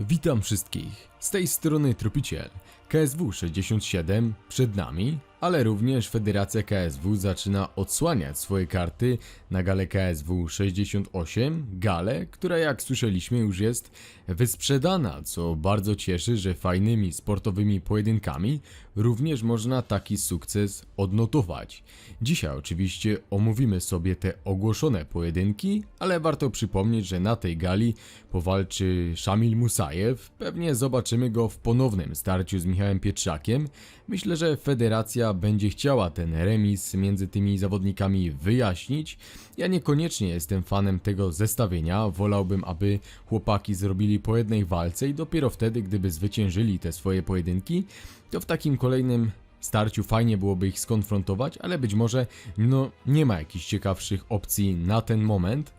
Witam wszystkich. Z tej strony Tropiciel. KSW 67 przed nami, ale również Federacja KSW zaczyna odsłaniać swoje karty na galę KSW 68, galę, która jak słyszeliśmy już jest wysprzedana, co bardzo cieszy, że fajnymi sportowymi pojedynkami również można taki sukces odnotować. Dzisiaj oczywiście omówimy sobie te ogłoszone pojedynki, ale warto przypomnieć, że na tej gali powalczy Szamil Musajew. Pewnie zobaczymy go w ponownym starciu z Michałem Pietrzakiem. Myślę, że federacja będzie chciała ten remis między tymi zawodnikami wyjaśnić. Ja niekoniecznie jestem fanem tego zestawienia. Wolałbym, aby chłopaki zrobili po jednej walce i dopiero wtedy, gdyby zwyciężyli te swoje pojedynki, to w takim kolejnym starciu fajnie byłoby ich skonfrontować, ale być może no nie ma jakichś ciekawszych opcji na ten moment.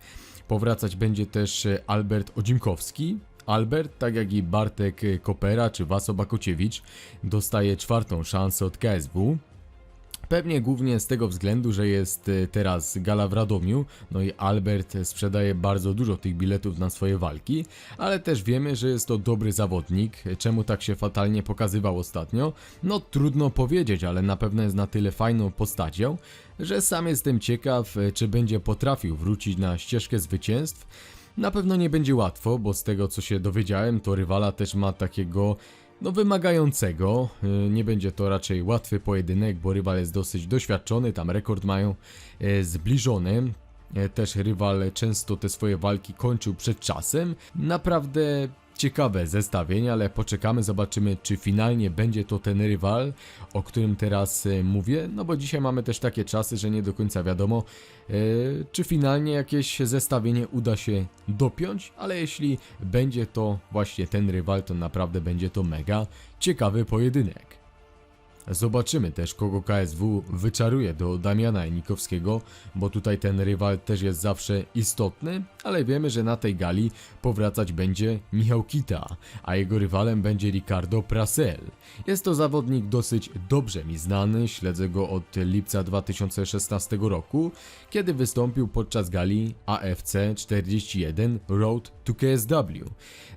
Powracać będzie też e, Albert Odzimkowski. Albert, tak jak i Bartek Kopera czy Waso Bakociewicz, dostaje czwartą szansę od KSW. Pewnie głównie z tego względu, że jest e, teraz gala w Radomiu, no i Albert sprzedaje bardzo dużo tych biletów na swoje walki, ale też wiemy, że jest to dobry zawodnik. Czemu tak się fatalnie pokazywał ostatnio? No trudno powiedzieć, ale na pewno jest na tyle fajną postacią, że sam jestem ciekaw, e, czy będzie potrafił wrócić na ścieżkę zwycięstw. Na pewno nie będzie łatwo, bo z tego co się dowiedziałem, to rywala też ma takiego no wymagającego. Y, Nie będzie to raczej łatwy pojedynek, bo rywal jest dosyć doświadczony, tam rekord mają e, zbliżony. E, Też rywal często te swoje walki kończył przed czasem. Naprawdę ciekawe zestawienie, ale poczekamy, zobaczymy czy finalnie będzie to ten rywal, o którym teraz e, mówię. No bo dzisiaj mamy też takie czasy, że nie do końca wiadomo, e, czy finalnie jakieś zestawienie uda się dopiąć, ale jeśli będzie to właśnie ten rywal, to naprawdę będzie to mega ciekawy pojedynek. Zobaczymy też, kogo KSW wyczaruje do Damiana Janikowskiego, bo tutaj ten rywal też jest zawsze istotny, ale wiemy, że na tej gali powracać będzie Michał Kita, a jego rywalem będzie Ricardo Prasel. Jest to zawodnik dosyć dobrze mi znany, śledzę go od lipca 2016 roku, kiedy wystąpił podczas gali AFC 41 Road to KSW.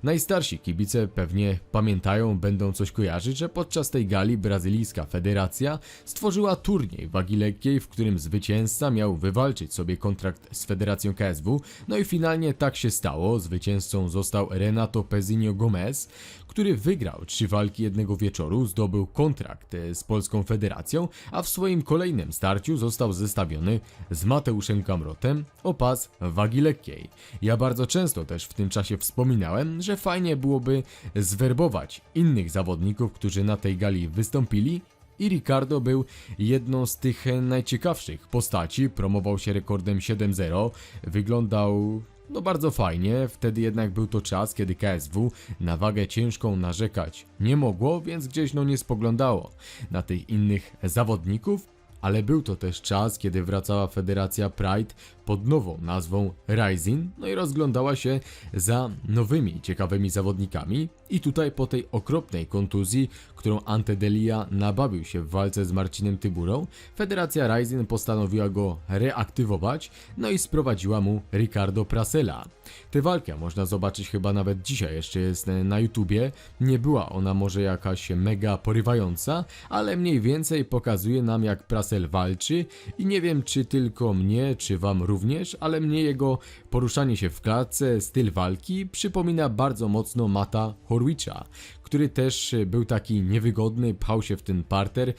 Najstarsi kibice pewnie pamiętają, będą coś kojarzyć, że podczas tej gali brazylijska federacja stworzyła turniej wagi lekkiej, w którym zwycięzca miał wywalczyć sobie kontrakt z federacją KSW, no i finalnie tak się stało. Zwycięzcą został Renato Pezinho Gomez, który wygrał trzy walki jednego wieczoru, zdobył kontrakt e, z Polską Federacją, a w swoim kolejnym starciu został zestawiony z Mateuszem Kamrotem o pas wagi lekkiej. Ja bardzo często też w tym czasie wspominałem, że fajnie byłoby zwerbować innych zawodników, którzy na tej gali wystąpili i Ricardo był jedną z tych e, najciekawszych postaci, promował się rekordem 7-0, wyglądał no bardzo fajnie, wtedy jednak był to czas, kiedy KSW na wagę ciężką narzekać nie mogło, więc gdzieś no nie spoglądało na tych innych zawodników, ale był to też czas, kiedy wracała Federacja Pride pod nową nazwą Rising, no i rozglądała się za nowymi ciekawymi zawodnikami. I tutaj po tej okropnej kontuzji, którą Antedelia nabawił się w walce z Marcinem Tyburą, Federacja Rising postanowiła go reaktywować, no i sprowadziła mu Ricardo Prasela. Tę walkę można zobaczyć chyba nawet dzisiaj, jeszcze jest na YouTubie. Nie była ona może jakaś mega porywająca, ale mniej więcej pokazuje nam jak Prasel walczy i nie wiem czy tylko mnie, czy wam również, ale mnie jego poruszanie się w klatce, styl walki przypomina bardzo mocno Mata Horwicza, który też był taki niewygodny, pchał się w ten parter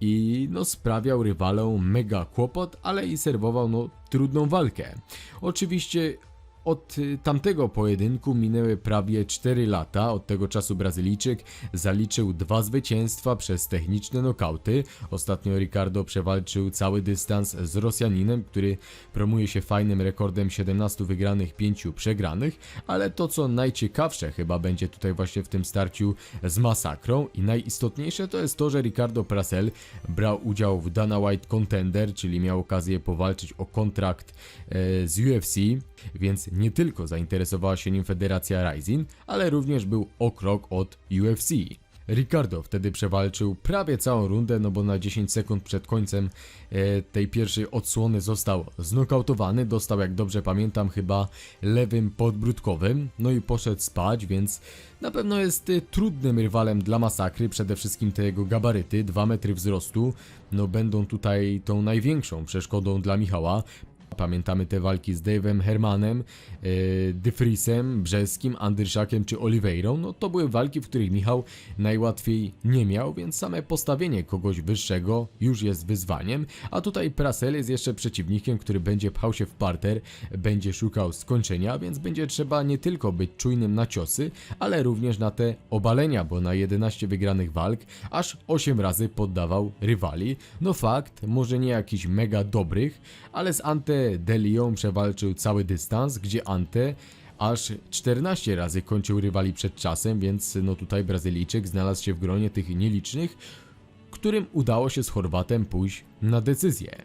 i no sprawiał rywalom mega kłopot, ale i serwował no trudną walkę. Oczywiście od y, tamtego pojedynku minęły prawie 4 lata. Od tego czasu Brazylijczyk zaliczył dwa zwycięstwa przez techniczne nokauty. Ostatnio Ricardo przewalczył cały dystans z Rosjaninem, który promuje się fajnym rekordem 17 wygranych, 5 przegranych. Ale to co najciekawsze chyba będzie tutaj właśnie w tym starciu z masakrą i najistotniejsze to jest to, że Ricardo Prasel brał udział w Dana White Contender, czyli miał okazję powalczyć o kontrakt e, z UFC, więc nie tylko zainteresowała się nim Federacja Rising, ale również był o krok od UFC. Ricardo wtedy przewalczył prawie całą rundę, no bo na 10 sekund przed końcem e, tej pierwszej odsłony został znokautowany, dostał jak dobrze pamiętam chyba lewym podbródkowym, no i poszedł spać, więc na pewno jest e, trudnym rywalem dla masakry, przede wszystkim te jego gabaryty, 2 metry wzrostu, no będą tutaj tą największą przeszkodą dla Michała. Pamiętamy te walki z Dave'em Hermanem, yy, Dyfrisem, Brzeskim, Andryszakiem czy Oliveirą. No to były walki, w których Michał najłatwiej nie miał, więc same postawienie kogoś wyższego już jest wyzwaniem. A tutaj Prasel jest jeszcze przeciwnikiem, który będzie pchał się w parter, będzie szukał skończenia, więc będzie trzeba nie tylko być czujnym na ciosy, ale również na te obalenia, bo na 11 wygranych walk aż 8 razy poddawał rywali. No fakt, może nie jakiś mega dobrych, ale z Ante Delią przewalczył cały dystans, gdzie Ante aż 14 razy kończył rywali przed czasem, więc no tutaj Brazylijczyk znalazł się w gronie tych nielicznych, którym udało się z Chorwatem pójść na decyzję.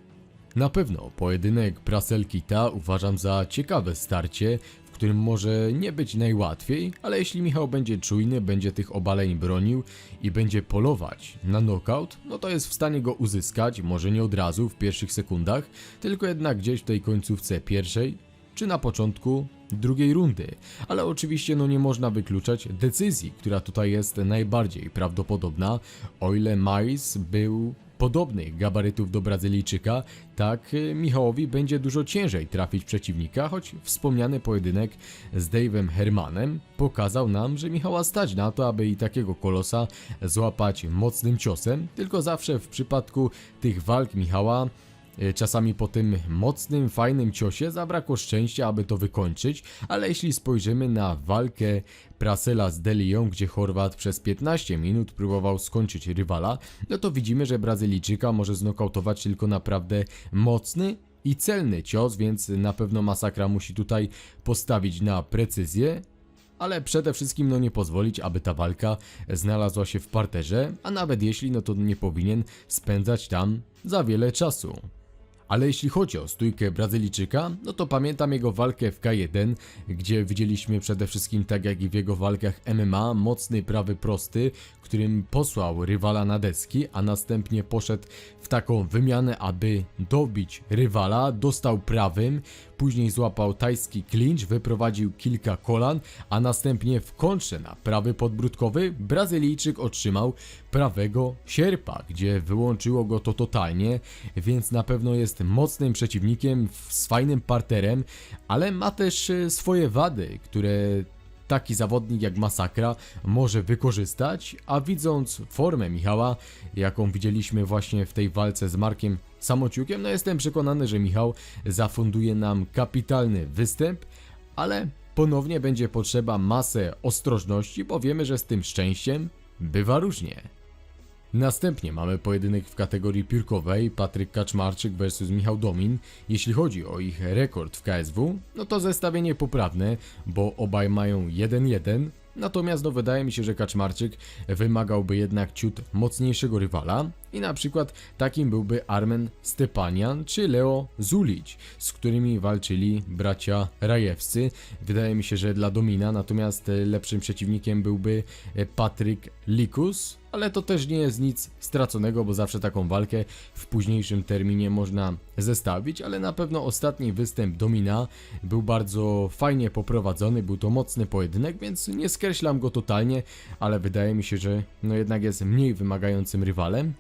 Na pewno pojedynek Prasel-Kita uważam za ciekawe starcie, którym może nie być najłatwiej, ale jeśli Michał będzie czujny, będzie tych obaleń bronił i będzie polować na knockout, no to jest w stanie go uzyskać, może nie od razu w pierwszych sekundach, tylko jednak gdzieś w tej końcówce pierwszej czy na początku drugiej rundy. Ale oczywiście no nie można wykluczać decyzji, która tutaj jest najbardziej prawdopodobna. O ile Mais był podobnych gabarytów do Brazylijczyka, tak y, Michałowi będzie dużo ciężej trafić przeciwnika, choć wspomniany pojedynek z Dave'em Hermanem pokazał nam, że Michała stać na to, aby i takiego kolosa złapać mocnym ciosem, tylko zawsze w przypadku tych walk Michała Czasami po tym mocnym, fajnym ciosie zabrakło szczęścia, aby to wykończyć, ale jeśli spojrzymy na walkę Prasela z Delią, gdzie Chorwat przez 15 minut próbował skończyć rywala, no to widzimy, że Brazylijczyka może znokautować tylko naprawdę mocny i celny cios, więc na pewno masakra musi tutaj postawić na precyzję, ale przede wszystkim no nie pozwolić, aby ta walka znalazła się w parterze, a nawet jeśli, no to nie powinien spędzać tam za wiele czasu. Ale jeśli chodzi o stójkę Brazylijczyka, no to pamiętam jego walkę w K1, gdzie widzieliśmy przede wszystkim tak jak i w jego walkach MMA mocny prawy prosty, którym posłał rywala na deski, a następnie poszedł w taką wymianę, aby dobić rywala, dostał prawym, później złapał tajski clinch, wyprowadził kilka kolan, a następnie w kontrze na prawy podbródkowy Brazylijczyk otrzymał prawego sierpa, gdzie wyłączyło go to totalnie, więc na pewno jest mocnym przeciwnikiem z fajnym parterem, ale ma też e, swoje wady, które taki zawodnik jak Masakra może wykorzystać, a widząc formę Michała, jaką widzieliśmy właśnie w tej walce z Markiem Samociukiem, no jestem przekonany, że Michał zafunduje nam kapitalny występ, ale ponownie będzie potrzeba masę ostrożności, bo wiemy, że z tym szczęściem bywa różnie. Następnie mamy pojedynek w kategorii piórkowej Patryk Kaczmarczyk vs Michał Domin. Jeśli chodzi o ich rekord w KSW, no to zestawienie poprawne, bo obaj mają 1-1. Natomiast no wydaje mi się, że Kaczmarczyk wymagałby jednak ciut mocniejszego rywala i na przykład takim byłby Armen Stepanian czy Leo Zulic, z którymi walczyli bracia Rajewscy. Wydaje mi się, że dla Domina, natomiast lepszym przeciwnikiem byłby e, Patryk Likus, ale to też nie jest nic straconego, bo zawsze taką walkę w późniejszym terminie można zestawić, ale na pewno ostatni występ Domina był bardzo fajnie poprowadzony, był to mocny pojedynek, więc nie skreślam go totalnie, ale wydaje mi się, że no jednak jest mniej wymagającym rywalem.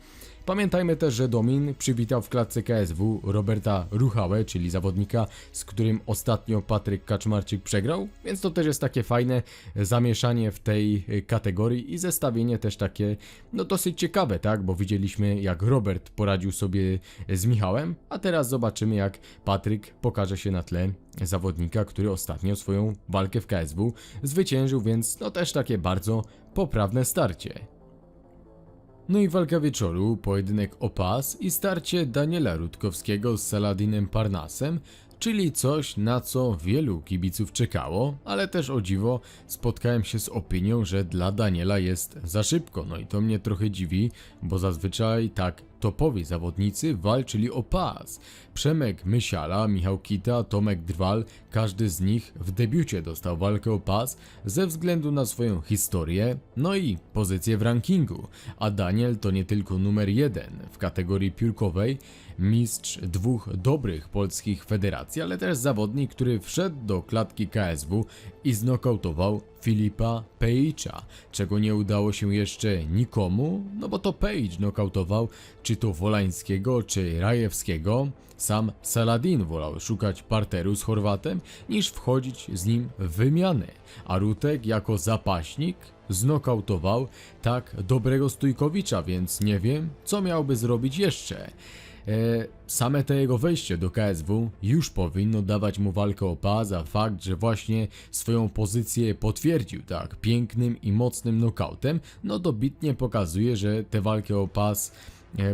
Pamiętajmy też, że Domin przywitał w klatce KSW Roberta Ruchałę, czyli zawodnika, z którym ostatnio Patryk Kaczmarczyk przegrał, więc to też jest takie fajne zamieszanie w tej kategorii i zestawienie też takie, no dosyć ciekawe, tak, bo widzieliśmy jak Robert poradził sobie z Michałem, a teraz zobaczymy jak Patryk pokaże się na tle zawodnika, który ostatnio swoją walkę w KSW zwyciężył, więc no też takie bardzo poprawne starcie. No i walka wieczoru, pojedynek o pas i starcie Daniela Rutkowskiego z Saladinem Parnasem, czyli coś na co wielu kibiców czekało, ale też o dziwo spotkałem się z opinią, że dla Daniela jest za szybko, no i to mnie trochę dziwi, bo zazwyczaj tak topowi zawodnicy walczyli o pas. Przemek Mysiala, Michał Kita, Tomek Drwal, każdy z nich w debiucie dostał walkę o pas ze względu na swoją historię, no i pozycję w rankingu. A Daniel to nie tylko numer jeden w kategorii piórkowej, mistrz dwóch dobrych polskich federacji, ale też zawodnik, który wszedł do klatki KSW i znokautował Filipa Pejcza, czego nie udało się jeszcze nikomu, no bo to Page nokautował czy to Wolańskiego, czy Rajewskiego. Sam Saladin wolał szukać parteru z Chorwatem niż wchodzić z nim w wymianę, a Rutek jako zapaśnik znokautował tak dobrego Stójkowicza, więc nie wiem, co miałby zrobić jeszcze. E, same to jego wejście do KSW już powinno dawać mu walkę o pas, a fakt, że właśnie swoją pozycję potwierdził tak pięknym i mocnym nokautem, no dobitnie pokazuje, że tę walkę o pas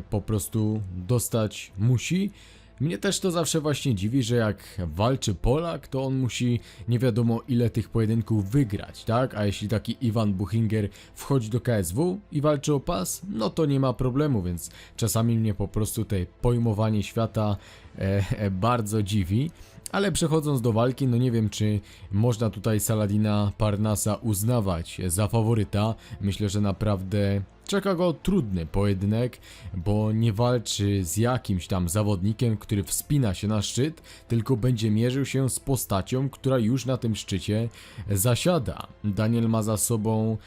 po prostu dostać musi. Mnie też to zawsze właśnie dziwi, że jak walczy Polak, to on musi nie wiadomo ile tych pojedynków wygrać, tak? A jeśli taki Iwan Buchinger wchodzi do KSW i walczy o pas, no to nie ma problemu, więc czasami mnie po prostu te pojmowanie świata e, e, bardzo dziwi. Ale przechodząc do walki, no nie wiem, czy można tutaj Saladina Parnasa uznawać za faworyta. Myślę, że naprawdę czeka go trudny pojedynek, bo nie walczy z jakimś tam zawodnikiem, który wspina się na szczyt, tylko będzie mierzył się z postacią, która już na tym szczycie zasiada. Daniel ma za sobą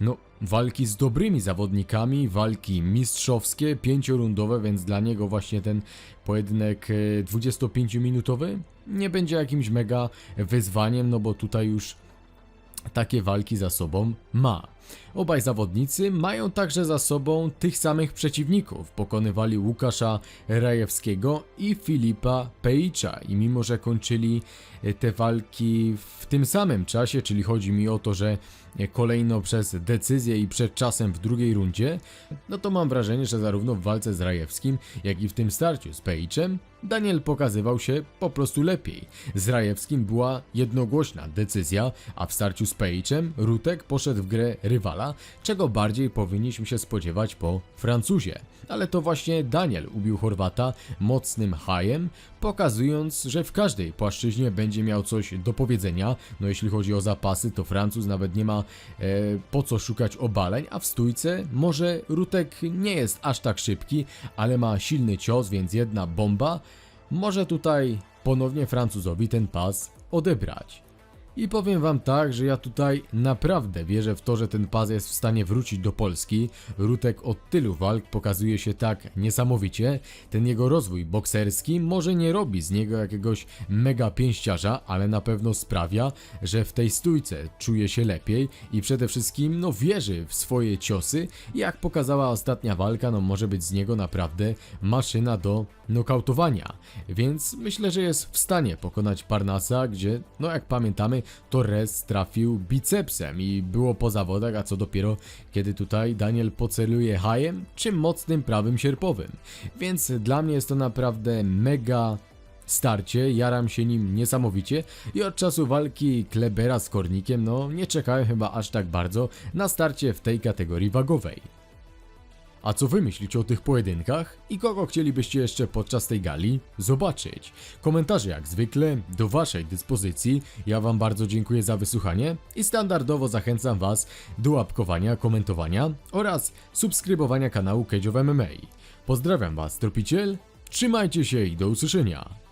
no, walki z dobrymi zawodnikami, walki mistrzowskie, pięciorundowe, więc dla niego właśnie ten pojedynek e, 25-minutowy nie będzie jakimś mega wyzwaniem, no bo tutaj już takie walki za sobą ma. Obaj zawodnicy mają także za sobą tych samych przeciwników. Pokonywali Łukasza Rajewskiego i Filipa Pejcza i mimo, że kończyli e, te walki w tym samym czasie, czyli chodzi mi o to, że e, kolejno przez decyzję i przed czasem w drugiej rundzie, no to mam wrażenie, że zarówno w walce z Rajewskim, jak i w tym starciu z Pejczem, Daniel pokazywał się po prostu lepiej. Z Rajewskim była jednogłośna decyzja, a w starciu z Pejczem Rutek poszedł w grę rywala, czego bardziej powinniśmy się spodziewać po Francuzie. Ale to właśnie Daniel ubił Chorwata mocnym hajem, pokazując, że w każdej płaszczyźnie będzie miał coś do powiedzenia. No jeśli chodzi o zapasy, to Francuz nawet nie ma e, po co szukać obaleń, a w stójce może Rutek nie jest aż tak szybki, ale ma silny cios, więc jedna bomba może tutaj ponownie Francuzowi ten pas odebrać. I powiem wam tak, że ja tutaj naprawdę wierzę w to, że ten pas jest w stanie wrócić do Polski. Rutek od tylu walk pokazuje się tak niesamowicie. Ten jego rozwój bokserski może nie robi z niego jakiegoś mega pięściarza, ale na pewno sprawia, że w tej stójce czuje się lepiej i przede wszystkim no wierzy w swoje ciosy. Jak pokazała ostatnia walka, no może być z niego naprawdę maszyna do nokautowania. Więc myślę, że jest w stanie pokonać Parnasa, gdzie no jak pamiętamy Torres trafił bicepsem i było po zawodach, a co dopiero kiedy tutaj Daniel poceluje hajem czy mocnym prawym sierpowym. Więc dla mnie jest to naprawdę mega starcie, jaram się nim niesamowicie i od czasu walki Klebera z Kornikiem, no nie czekałem chyba aż tak bardzo na starcie w tej kategorii wagowej. A co wy myślicie o tych pojedynkach i kogo chcielibyście jeszcze podczas tej gali zobaczyć? Komentarze jak zwykle do waszej dyspozycji. Ja wam bardzo dziękuję za wysłuchanie i standardowo zachęcam was do łapkowania, komentowania oraz subskrybowania kanału Cage MMA. Pozdrawiam was, tropiciel, trzymajcie się i do usłyszenia.